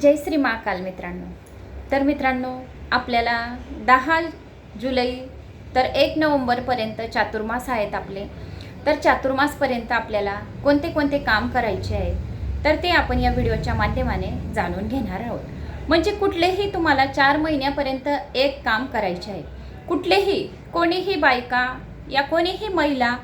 जय श्री महाकाल मित्रांनो. तर मित्रांनो आपल्याला दहा जुलै तर एक नोव्हेंबरपर्यंत चातुर्मास आहेत आपले. तर चातुर्मासपर्यंत आपल्याला कोणते कोणते काम करायचे आहे तर ते आपण या व्हिडिओच्या माध्यमाने जाणून घेणार आहोत. म्हणजे कुठलेही तुम्हाला चार महिन्यापर्यंत एक काम करायचे आहे. कुठलेही कोणीही बायका या कोणीही महिला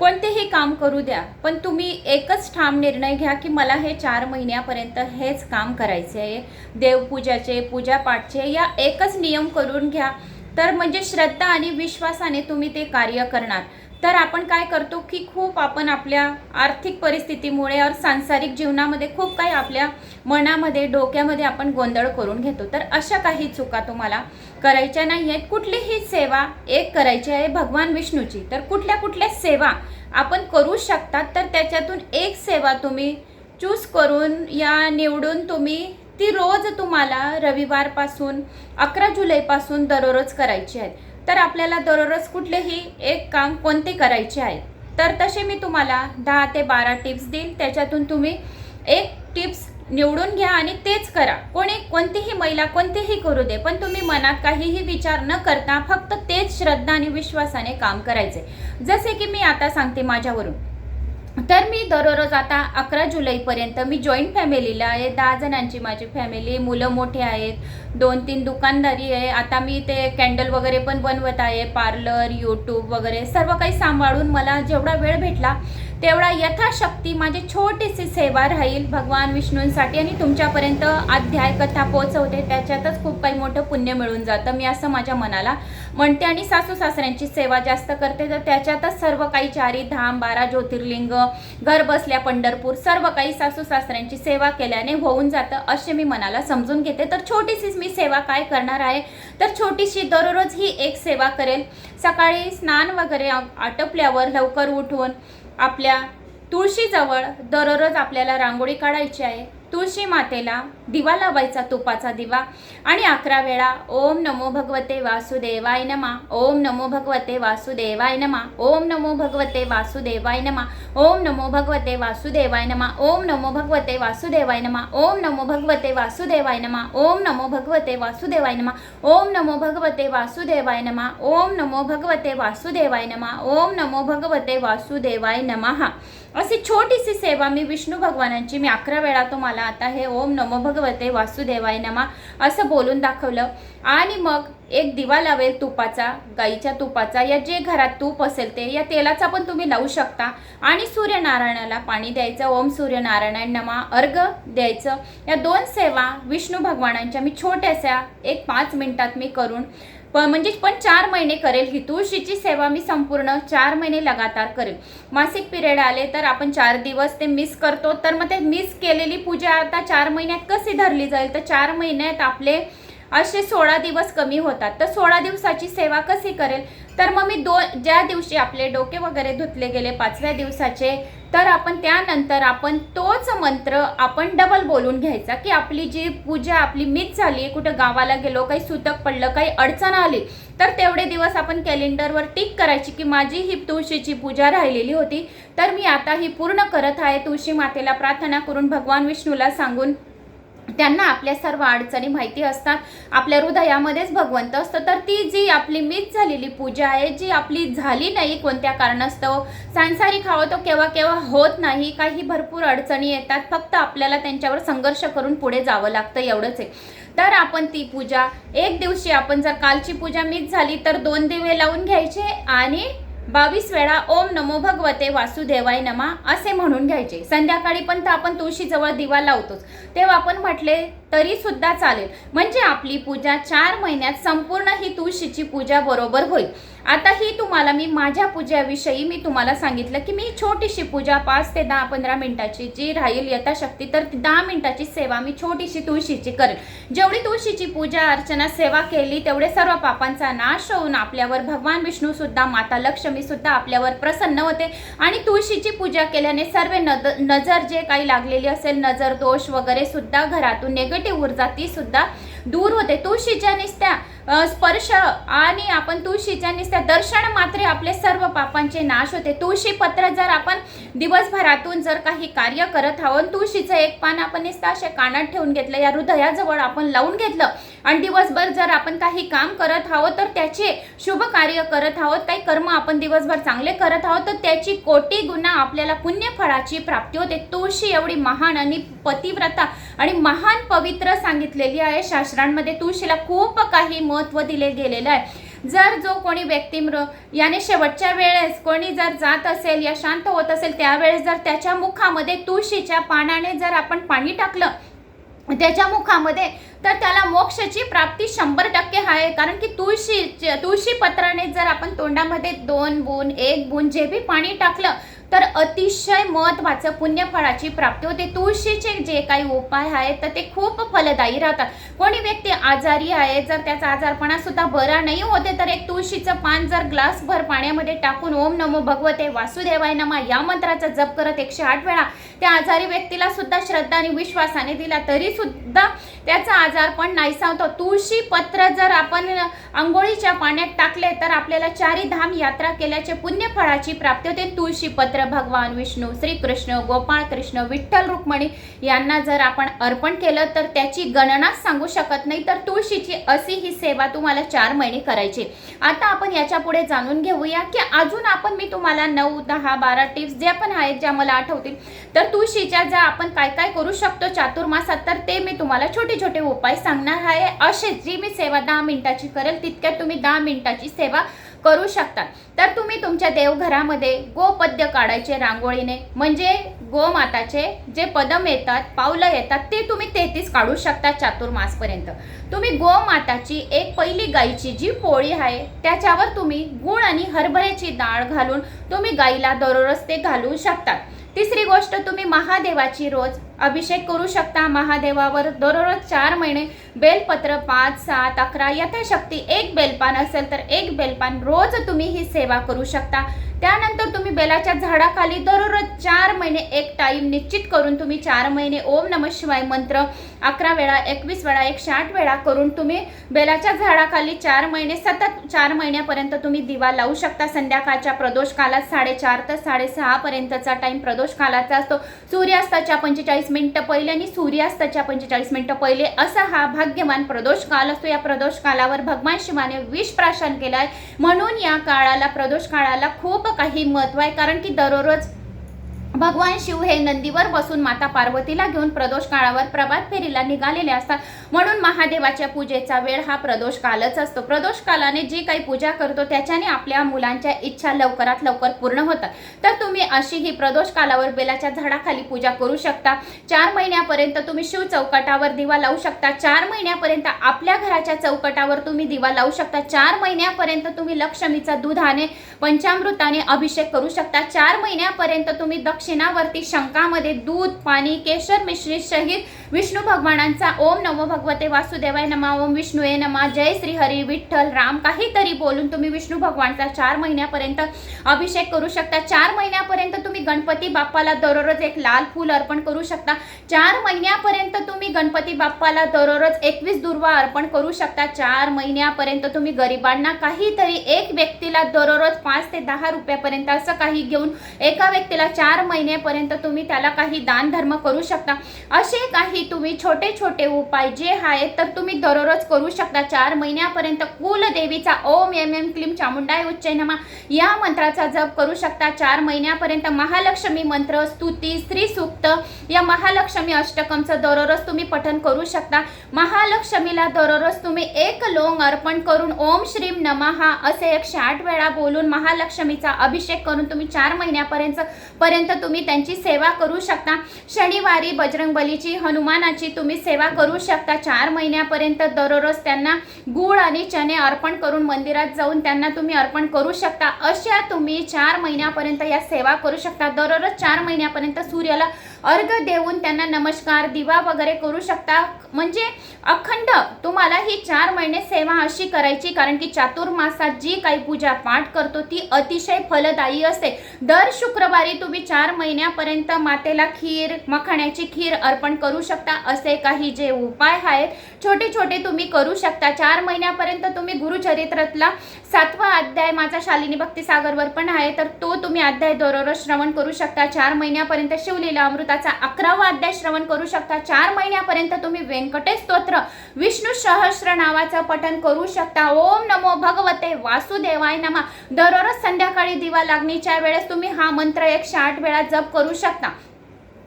कोणतेही काम करू द्या पण तुम्ही एकच ठाम निर्णय घ्या की मला हे चार महिन्यापर्यंत हेच काम करायचे आहे. देवपूजाचे पूजापाठचे या एकच नियम करून घ्या. तर म्हणजे श्रद्धा आणि विश्वासाने तुम्ही ते कार्य करणार. तर आपण काय करतो की खूप आपण आपल्या आर्थिक परिस्थितीमुळे और सांसारिक जीवनामध्ये खूप काही आपल्या मनामध्ये डोक्यामध्ये आपण गोंधळ करून घेतो. तर अशा काही चुका तुम्हाला करायच्या नाही आहेत कुठलीही सेवा एक करायची आहे भगवान विष्णूची. तर कुठल्या कुठल्या सेवा आपण करू शकतात तर त्याच्यातून एक सेवा तुम्ही चूज करून या निवडून तुम्ही ती रोज तुम्हाला रविवारपासून अकरा जुलैपासून दररोज करायची आहेत तर आपल्याला दररोज कुठलेही एक काम कोणते करायचे आहे? तर तसे मी तुम्हाला दहा ते बारा टिप्स देईन त्याच्यातून तुम्ही एक टिप्स निवडून घ्या आणि तेच करा. कोणी कोणतीही महिला कोणतेही करू दे पण तुम्ही मनात काहीही विचार न करता फक्त तेच श्रद्धा आणि विश्वासाने काम करायचे. जसे की मी आता सांगते माझ्यावरून. तर मी दररोज आता अकरा जुलैपर्यंत मी जॉईंट फॅमिलीला आहे. दहा जणांची माझी फॅमिली मुलं मोठे आहेत. दोन तीन दुकानदारी आहे. आता मी ते कॅन्डल वगैरे पण बनवत आहे पार्लर यूट्यूब वगैरे सर्व काही सांभाळून मला जेवढा वेळ भेटला तेवढा यथाशक्ती माझी छोटीशी सेवा राहील भगवान विष्णूंसाठी आणि तुमच्यापर्यंत अध्याय कथा पोचवते त्याच्यातच खूप काही मोठं पुण्य मिळून जातं. मी असं माझ्या मनाला म्हणते आणि सासू सासऱ्यांची सेवा जास्त करते. तर त्याच्यातच सर्व काही चारी धाम बारा ज्योतिर्लिंग घर बसल्या पंढरपूर सर्व काही सासू सासऱ्यांची सेवा केल्याने होऊन जातं असे मी मनाला समजून घेते. तर छोटीशीच मी सेवा काय करणार आहे? तर छोटीशी दररोज ही एक सेवा करेल. सकाळी स्नान वगैरे आटपल्यावर लवकर उठून आपल्या तुळशीजवळ दररोज आपल्याला रांगोळी काढायची आहे. तुळशी मातेला दिवा लावायचा तुपाचा दिवा आणि अकरा वेळा ओम नमो भगवते वासुदेवाय नमा ओम नमो भगवते वासुदेवाय नमा ओम नमो भगवते वासुदेवाय नमा ओम नमो भगवते वासुदेवाय नमा ओम नमो भगवते वासुदेवाय नमा ओम नमो भगवते वासुदेवाय नमा ओम नमो भगवते वासुदेवाय नमा ओम नमो भगवते वासुदेवाय नमा ओम नमो भगवते वासुदेवाय नमा ओम नमो भगवते वासुदेवाय नमः अशी छोटीशी सेवा मी विष्णू भगवानांची मी अकरा वेळा तुम्हाला आता हे ओम नमो भगवते वासुदेवाय नमा असं बोलून दाखवलं. आणि मग एक दिवा लावेल तुपाचा गाईच्या तुपाचा या जे घरात तूप असेल ते या तेलाचा पण तुम्ही लावू शकता. आणि सूर्यनारायणाला पाणी द्यायचं ओम सूर्यनारायण नमा अर्घ द्यायचं. या दोन सेवा विष्णू भगवानांच्या मी छोट्याशा एक पाच मिनिटात मी करून पण म्हणजे पण चार महिने करेल. ही तुळशीची सेवा मी संपूर्ण चार महिने लगातार करेल. मासिक पिरियड आले तर आपण चार दिवस ते मिस करतो. तर मग ते मिस केलेली पूजा आता चार महिन्यात कशी धरली जाईल? तर चार महिन्यात आपले असे सोळा दिवस कमी होतात. तर सोळा दिवसाची सेवा कशी करेल? तर मग मी दोन ज्या दिवशी आपले डोके वगैरे धुतले गेले पाचव्या दिवसाचे तर आपण त्यानंतर आपण तोच मंत्र आपण डबल बोलून घ्यायचा की आपली जी पूजा आपली मिस झाली कुठं गावाला गेलो काही सुतक पडलं काही अडचण आली तर तेवढे दिवस आपण कॅलेंडरवर टिक करायची की माझी ही तुळशीची पूजा राहिलेली होती तर मी आता ही पूर्ण करत आहे तुळशी मातेला प्रार्थना करून भगवान विष्णूला सांगून त्यांना आपल्या सर्व अडचणी माहिती असतात. आपल्या हृदयामध्येच भगवंत असतं. तर ती जी आपली मिस झालेली पूजा आहे जी आपली झाली नाही कोणत्या कारणास्तव सांसारिक हवं तो केव्हा केव्हा होत नाही काही भरपूर अडचणी येतात. फक्त आपल्याला त्यांच्यावर संघर्ष करून पुढे जावं लागतं एवढंच आहे. तर आपण ती पूजा एक दिवशी आपण जर कालची पूजा मिस झाली तर दोन दिवे लावून घ्यायचे आणि बावीस वेळा ओम नमो भगवते वासुदेवाय नमा असे म्हणून घ्यायचे. संध्याकाळी पण तर आपण तुळशीजवळ दिवा लावतोच. तेव्हा आपण म्हटले तरी सुद्धा चालेल. म्हणजे आपली पूजा चार महिन्यात संपूर्ण ही तुळशीची पूजा बरोबर होईल. आता ही तुम्हाला मी माझ्या पूजेविषयी मी तुम्हाला सांगितलं की मी छोटीशी पूजा पाच ते दहा पंधरा मिनिटाची जी राहील यथाशक्ती तर दहा मिनिटाची सेवा मी छोटीशी तुळशीची करेल. जेवढी तुळशीची पूजा अर्चना सेवा केली तेवढे सर्व पापांचा नाश होऊन आपल्यावर भगवान विष्णू सुद्धा माता लक्ष्मी सुद्धा आपल्यावर प्रसन्न होते. आणि तुळशीची पूजा केल्याने सर्व नद नजर जे काही लागलेली असेल नजर दोष वगैरे सुद्धा घरातून ते ऊर्जा ती सुद्धा दूर होते. तुळशीच्या नुसत्या अ, स्पर्श आणि आपण तुळशीच्या निसत्या दर्शन मात्रे आपले सर्व पापांचे नाश होते. तुळशी पत्र जर आपण दिवसभरातून जर काही कार्य करत आहोत तुळशीचं एक पान आपण नुसतं असे कानात ठेवून घेतलं या हृदयाजवळ आपण लावून घेतलं आणि दिवसभर जर आपण काही काम करत आहोत तर त्याचे शुभ कार्य करत आहोत काही कर्म आपण दिवसभर चांगले करत आहोत तर त्याची कोटी गुणा आपल्याला पुण्यफळाची प्राप्ती होते. तुळशी एवढी महान आणि पतिव्रता आणि महान पवित्र सांगितलेली आहे शास्त्रांमध्ये. तुळशीला खूप काही महत्त्व दिले गेलेलं आहे. जर जो कोणी व्यक्ती मृ याने शेवटच्या वेळेस कोणी जर जात असेल या शांत होत असेल त्यावेळेस जर त्याच्या मुखामध्ये तुळशीच्या पानाने जर आपण पाणी टाकलं त्याच्या मुखामध्ये तर त्याला मोक्षाची प्राप्ती शंभर टक्के आहे. कारण की तुळशी तुळशी पत्राने जर आपण तोंडामध्ये दोन बून एक बून जे बी पाणी टाकलं तर अतिशय महत्त्वाचं पुण्यफळाची प्राप्ती होते. तुळशीचे जे काही उपाय आहेत तर ते खूप फलदायी राहतात. कोणी व्यक्ती आजारी आहे जर त्याचा आजारपणा सुद्धा बरा नाही होते तर एक तुळशीचं पान जर ग्लासभर पाण्यामध्ये टाकून ओम नमो भगवते वासुदेवाय नमा या मंत्राचा जप करत एकशे आठ वेळा त्या आजारी व्यक्तीला सुद्धा श्रद्धा आणि विश्वासाने दिला तरी सुद्धा त्याचा आजारपण नाहीसा होतो. तुळशी पत्र जर आपण आंघोळीच्या पाण्यात टाकले तर आपल्याला चारी धाम यात्रा केल्याचे पुण्यफळाची प्राप्ती होते. तुळशी पत्र भगवान विष्णू श्रीकृष्ण गोपाळ कृष्ण विठ्ठल रुक्मणी यांना जर आपण अर्पण केलं तर त्याची गणनाच सांगू शकत नाही तर तुळशीची अशी ही सेवा तुम्हाला चार महिने करायची. आता आपण याच्यापुढे जाणून घेऊया की अजून आपण मी तुम्हाला नऊ दहा बारा टिप्स ज्या पण आहेत ज्या मला आठवतील तर तुळशीच्या ज्या आपण काय काय करू शकतो चातुर्मासात तर ते मी तुम्हाला छोटे छोटे उपाय सांगणार आहे. असे जी मी सेवा दहा मिनिटाची करेल तितक्यात तुम्ही दहा मिनिटाची सेवा करू शकतात तर तुम्ही तुमच्या देवघरामध्ये गोपद्य काढायचे रांगोळीने म्हणजे गोमाताचे जे पदम येतात पावलं येतात ते तुम्ही तेहतीस काढू शकता चातुर्मासपर्यंत तुम्ही गोमाताची एक पहिली गाईची जी पोळी आहे त्याच्यावर तुम्ही गुळ आणि हरभऱ्याची डाळ घालून तुम्ही गाईला दररोज ते घालू शकता. तिसरी गोष्ट तुम्ही महादेवाची रोज अभिषेक करू शकता. महादेवावर दररोज चार महिने बेलपत्र पाच सात अकरा यथाशक्ती एक बेलपान असेल तर एक बेलपान रोज तुम्ही ही सेवा करू शकता. त्यानंतर तुम्ही बेलाच्या झाडाखाली दररोज चार महिने एक टाईम निश्चित करून तुम्ही चार महिने ओम नम शिवाय मंत्र अकरा वेळा एकवीस वेळा एकशे आठ वेळा करून तुम्ही बेलाच्या झाडाखाली चार महिने सतत चार महिन्यापर्यंत तुम्ही दिवा लावू शकता. संध्याकाळच्या प्रदोष कालात साडेचार ते साडेसहापर्यंतचा टाईम प्रदोष कालाचा असतो. सूर्यास्ताच्या पंचेचाळीस मिनटं पहिले आणि सूर्यास्ताच्या पंचेचाळीस मिनटं पहिले असा हा भाग्यवान प्रदोष काल असतो. या प्रदोष कालावर भगवान शिवाने विष प्राशन केलं आहे म्हणून या काळाला प्रदोष काळाला खूप काही महत्त्व आहे. कारण की दररोज भगवान शिव हे नंदीवर बसून माता पार्वतीला घेऊन प्रदोष काळावर प्रभात फेरीला निघालेले असतात. म्हणून महादेवाच्या पूजेचा वेळ हा प्रदोष कालच असतो. प्रदोष कालाने जी काही पूजा करतो त्याच्याने आपल्या मुलांच्या इच्छा लवकरात लवकर पूर्ण होतात. तर तुम्ही अशी ही प्रदोष कालावर बेलाच्या झाडाखाली पूजा करू शकता. चार महिन्यापर्यंत तुम्ही शिव चौकटावर दिवा लावू शकता. चार महिन्यापर्यंत आपल्या घराच्या चौकटावर तुम्ही दिवा लावू शकता. चार महिन्यापर्यंत तुम्ही लक्ष्मीचा दुधाने पंचामृताने अभिषेक करू शकता. चार महिन्यापर्यंत तुम्ही दक्षिणावरती शंकामध्ये दूध पाणी केशर मिश्रित शहीद विष्णू भगवानांचा ओम नमो भगवते वासुदेवाय नमा ओम विष्णुये नमा जय श्री हरी विठ्ठल राम. काहीतरी बोलून तुम्ही विष्णू भगवानचा चार महिन्यापर्यंत अभिषेक करू शकता. चार महिन्यापर्यंत तुम्ही गणपती बाप्पाला दररोज एक लाल फूल अर्पण करू शकता. चार महिन्यापर्यंत तुम्ही गणपती बाप्पाला दररोज एकवीस दुर्वा अर्पण करू शकता. चार महिन्यापर्यंत तुम्ही गरिबांना काहीतरी एक व्यक्तीला दररोज पाच ते दहा रुपयापर्यंत असं काही घेऊन एका व्यक्तीला चार महिन्यापर्यंत तुम्ही त्याला काही दानधर्म करू शकता. असे काही तुम्ही छोटे छोटे उपाय जे आहेत तर तुम्ही दररोज करू शकता. चार महिन्यापर्यंत कुलदेवीचा ओम एम एम क्लीम चामुंडाय उच्चय नमा. या मंत्राचा जप करू शकता. चार महिन्यापर्यंत महालक्ष्मी मंत्र स्तुती स्त्री सूक्त. या महालक्ष्मी अष्टकमचं दररोज तुम्ही पठन करू शकता. महालक्ष्मीला दररोज तुम्ही एक लोंग अर्पण करून ओम श्रीम नमहा असे एकशे आठ वेळा बोलून महालक्ष्मीचा अभिषेक करून तुम्ही चार महिन्यापर्यंत पर्यंत तुम्ही त्यांची सेवा करू शकता. शनिवारी बजरंगबलीची हनुमान बहुमानाची तुम्ही सेवा करू शकता. चार महिन्यापर्यंत दररोज त्यांना गुळ आणि चणे अर्पण करून मंदिरात जाऊन त्यांना तुम्ही अर्पण करू शकता. अशा तुम्ही चार महिन्यापर्यंत या सेवा करू शकता. दररोज चार महिन्यापर्यंत सूर्याला अर्घ देऊन त्यांना नमस्कार दिवा वगैरे करू शकता. म्हणजे अखंड तुम्हाला ही चार महिने सेवा अशी करायची कारण की चातुर्मासात जी काही पूजा पाठ करतो ती अतिशय फलदायी असते. दर शुक्रवारी तुम्ही चार महिन्यापर्यंत मातेला खीर मखाण्याची खीर अर्पण करू शकता. असे काही जे उपाय आहेत छोटे छोटे तुम्ही करू शकता. चार महिन्यापर्यंत तुम्ही गुरुचरित्रातला सातवा अध्याय माझा शालिनी भक्ती सागरवर पण आहे. तर तो तुम्ही अध्याय दररोज श्रवण करू शकता. चार महिन्यापर्यंत शिवलीला अमृताचा अकरावा अध्याय श्रवण करू शकता. चार महिन्यापर्यंत तुम्ही व्यंकटेश स्तोत्र विष्णू सहस्र नावाचं पठन करू शकता. ओम नमो भगवते वासुदेवाय नमा. दररोज संध्याकाळी दिवा लागणीच्या वेळेस तुम्ही हा मंत्र एकशे आठ वेळा जप करू शकता.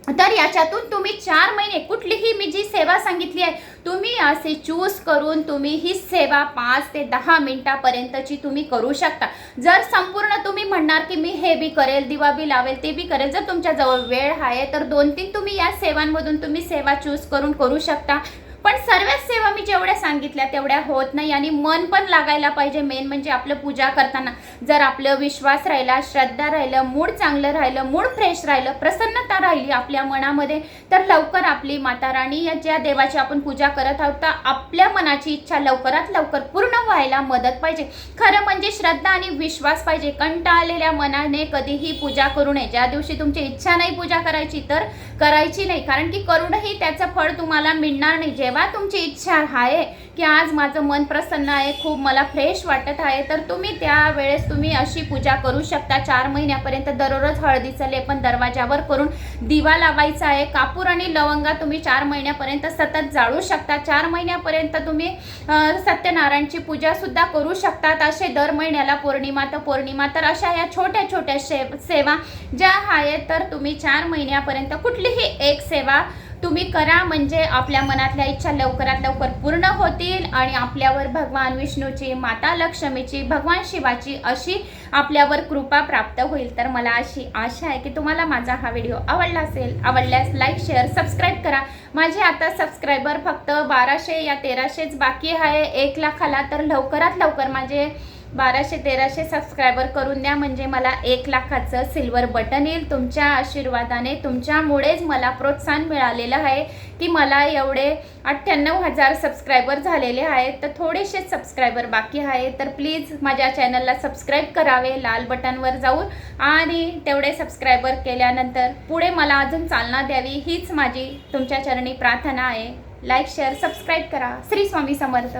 तर याच्यातून तुम्ही चार महिने कुठलीही मी जी सेवा सांगितली आहे तुम्ही असे चूज करून तुम्ही ही सेवा पाच ते दहा मिनटापर्यंतची तुम्ही करू शकता. जर संपूर्ण तुम्ही म्हणणार की मी हे बी करेल दिवा बी लावेल ते बी करेल जर तुमच्याजवळ वेळ आहे तर दोन तीन तुम्ही या सेवांमधून तुम्ही सेवा चूज करून करू शकता. पण सर्वच सेवा मी जेवढ्या सांगितल्या तेवढ्या होत नाही आणि मन पण लागायला पाहिजे. मेन म्हणजे आपलं पूजा करताना. जर आपलं विश्वास राहिला श्रद्धा राहिलं मूड चांगलं राहिलं मूड फ्रेश राहिलं प्रसन्नता राहिली आपल्या मनामध्ये तर लवकर आपली माता राणी या ज्या देवाची आपण पूजा करत आहोत तर आपल्या मनाची इच्छा लवकरात लवकर पूर्ण व्हायला मदत पाहिजे. खरं म्हणजे श्रद्धा आणि विश्वास पाहिजे. कंटाळलेल्या मनाने कधीही पूजा करू नये. ज्या दिवशी तुमची इच्छा नाही पूजा करायची तर करायची नाही. कारण की करूनही त्याचं फळ तुम्हाला मिळणार नाही. जेव्हा तुमची इच्छा आहे की आज माझं मन प्रसन्न आहे खूप मला फ्रेश वाटत आहे तर तुम्ही त्यावेळेस तुम्ही अशी पूजा करू शकता. चार महिन्यापर्यंत दररोज हळदीचं लेपन दरवाजावर करून दिवा लावायचा आहे. कापूर आणि लवंगा तुम्ही चार महिन्यापर्यंत सतत जाळू शकता. चार महिन्यापर्यंत तुम्ही सत्यनारायणची पूजासुद्धा करू शकतात. असे दर महिन्याला पौर्णिमा तर पौर्णिमा तर अशा या छोट्या छोट्या शे सेवा ज्या आहेत तर तुम्ही चार महिन्यापर्यंत कुठलीही एक सेवा तुम्ही करा म्हणजे आपल्या मनातल्या इच्छा लवकरात लवकर पूर्ण होतील आणि आपल्यावर भगवान विष्णूची माता लक्ष्मीची भगवान शिवाची अशी आपल्यावर कृपा प्राप्त होईल. तर मला अशी आशा आहे की तुम्हाला माझा हा व्हिडिओ आवडला असेल आवडल्यास लाईक शेअर सबस्क्राईब करा. माझे आता सबस्क्रायबर फक्त बाराशे या तेराशेच बाकी आहे. एक लाखाला तर लवकरात लवकर माझे बाराशे तेराशे सबस्क्रायबर करून द्या. म्हणजे मला एक लाखाचं सिल्वर बटन येईल. तुमच्या आशीर्वादाने तुमच्यामुळेच मला प्रोत्साहन मिळालेलं आहे की मला एवढे अठ्ठ्याण्णव हजार सबस्क्रायबर झालेले आहेत. तर थोडेसे सबस्क्रायबर बाकी आहे तर प्लीज माझ्या चॅनलला सबस्क्राईब करावे लाल बटनवर जाऊन. आणि तेवढे सबस्क्रायबर केल्यानंतर पुढे मला अजून चालना द्यावी. हीच माझी तुमच्या चरणी प्रार्थना आहे. लाईक शेअर सबस्क्राईब करा. श्री स्वामी समर्थ.